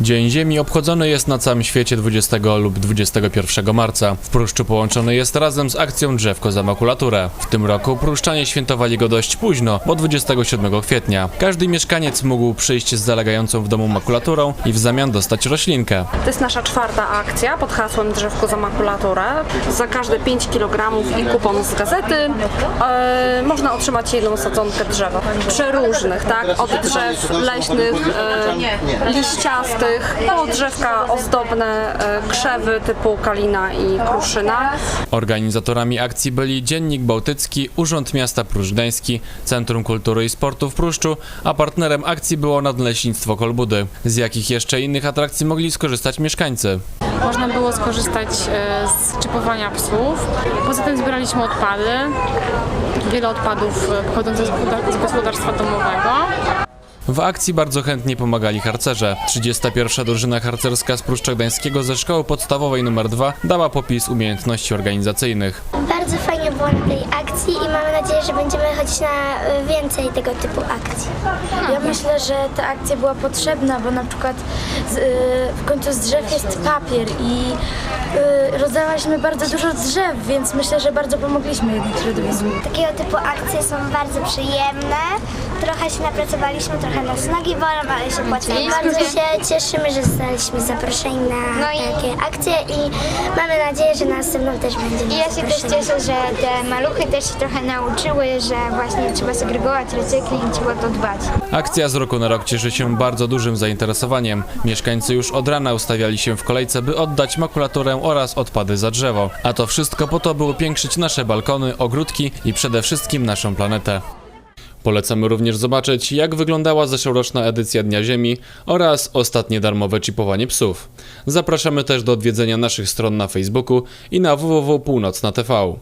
Dzień Ziemi obchodzony jest na całym świecie 20 lub 21 marca. W Pruszczu połączony jest razem z akcją Drzewko za makulaturę. W tym roku pruszczanie świętowali go dość późno, bo 27 kwietnia. Każdy mieszkaniec mógł przyjść z zalegającą w domu makulaturą i w zamian dostać roślinkę. To jest nasza czwarta akcja pod hasłem Drzewko za makulaturę. Za każde 5 kg i kupon z gazety e, można otrzymać jedną sadzonkę drzewa. Przeróżnych, tak? Od drzew leśnych, e, liściastych, po drzewka ozdobne, e, krzewy typu kalina i kruszyna. Organizatorami akcji byli Dziennik Bałtycki, Urząd Miasta Pruszcz Gdański, Centrum Kultury i Sportu w Pruszczu, a partnerem akcji było Nadleśnictwo Kolbudy. Z jakich jeszcze innych atrakcji mogli skorzystać mieszkańcy? Można było skorzystać e, z czipowania psów. Poza tym zbieraliśmy odpady. Wiele odpadów e, pochodzących z gospodarstwa domowego. W akcji bardzo chętnie pomagali harcerze. 31. drużyna harcerska z Pruszcza Gdańskiego ze szkoły podstawowej nr 2 dała popis umiejętności organizacyjnych. Bardzo fajnie było na tej akcji i mamy nadzieję, że będziemy chodzić na y, więcej tego typu akcji. Ja myślę, że ta akcja była potrzebna, bo na przykład z, y, w końcu z drzew jest papier i y, rozdawaliśmy bardzo dużo drzew, więc myślę, że bardzo pomogliśmy jednak środowisku. Takiego typu akcje są bardzo przyjemne. Trochę się napracowaliśmy, trochę nas nogi bolą, ale się płaci. Bardzo się cieszymy, że zostaliśmy zaproszeni na takie akcje i mamy nadzieję, że następną też będziemy I ja się też cieszę, że te maluchy też się trochę nauczyły, że właśnie trzeba segregować recykling i trzeba to dbać. Akcja z roku na rok cieszy się bardzo dużym zainteresowaniem. Mieszkańcy już od rana ustawiali się w kolejce, by oddać makulaturę oraz odpady za drzewo. A to wszystko po to, by upiększyć nasze balkony, ogródki i przede wszystkim naszą planetę. Polecamy również zobaczyć, jak wyglądała zeszłoroczna edycja Dnia Ziemi oraz ostatnie darmowe chipowanie psów. Zapraszamy też do odwiedzenia naszych stron na Facebooku i na www.północna.tv.